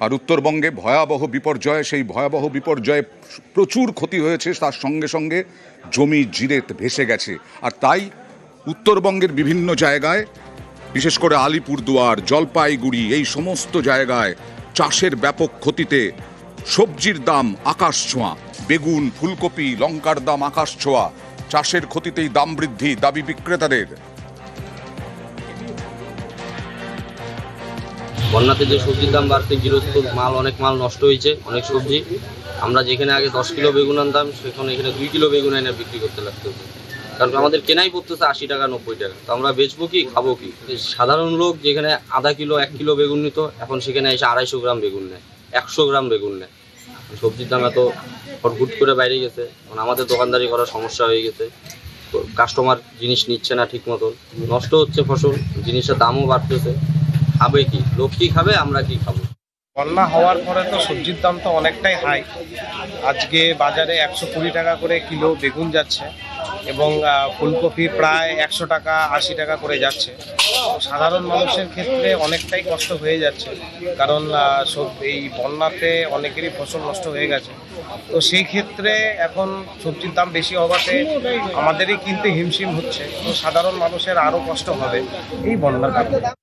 আর উত্তরবঙ্গে ভয়াবহ বিপর্যয়, সেই ভয়াবহ বিপর্যয়ে প্রচুর ক্ষতি হয়েছে, তার সঙ্গে সঙ্গে জমি জিরেত ভেসে গেছে। আর তাই উত্তরবঙ্গের বিভিন্ন জায়গায়, বিশেষ করে আলিপুরদুয়ার, জলপাইগুড়ি, এই সমস্ত জায়গায় চাষের ব্যাপক ক্ষতিতে সবজির দাম আকাশ ছোঁয়া। বেগুন, ফুলকপি, লঙ্কার দাম আকাশ ছোঁয়া। চাষের ক্ষতিতেই দাম বৃদ্ধি, দাবি বিক্রেতাদের। বন্যাতে যে সবজির দাম বাড়তে গৃহস্থ মাল, অনেক মাল নষ্ট হয়েছে, অনেক সবজি। আমরা যেখানে আগে দশ কিলো বেগুন আনতাম, সেখানে এখানে দুই কিলো বেগুন এনে বিক্রি করতে লাগতেছে কারণ আমাদের কেনাই পড়তেছে আশি টাকা, নব্বই টাকা। তো আমরা বেচবো কি, খাব কি? সাধারণ লোক যেখানে আধা কিলো, এক কিলো বেগুন নিত, এখন সেখানে এসে আড়াইশো গ্রাম বেগুন নেয়, একশো গ্রাম বেগুন নেয়। সবজির দাম এত হটহুট করে বাইরে গেছে এখন আমাদের দোকানদারি করার সমস্যা হয়ে গেছে। কাস্টমার জিনিস নিচ্ছে না ঠিক মতন নষ্ট হচ্ছে ফসল, জিনিসের দামও বাড়তেছে। খাবে কি? লোক কি খাবে, আমরা কি খাব? বন্যা হওয়ার পরে তো সবজির দাম তো অনেকটাই হাই। আজকে বাজারে একশো কুড়ি টাকা করে কিলো বেগুন যাচ্ছে এবং ফুলকপি প্রায় একশো টাকা, আশি টাকা করে যাচ্ছে। সাধারণ মানুষের ক্ষেত্রে অনেকটাই কষ্ট হয়ে যাচ্ছে কারণ সব এই বন্যাতে অনেকেরই ফসল নষ্ট হয়ে গেছে। তো সেই ক্ষেত্রে এখন সবজির দাম বেশি হওয়াতে আমাদেরই কিনতে হিমশিম হচ্ছে। তো সাধারণ মানুষের আরও কষ্ট হবে এই বন্যার কারণে।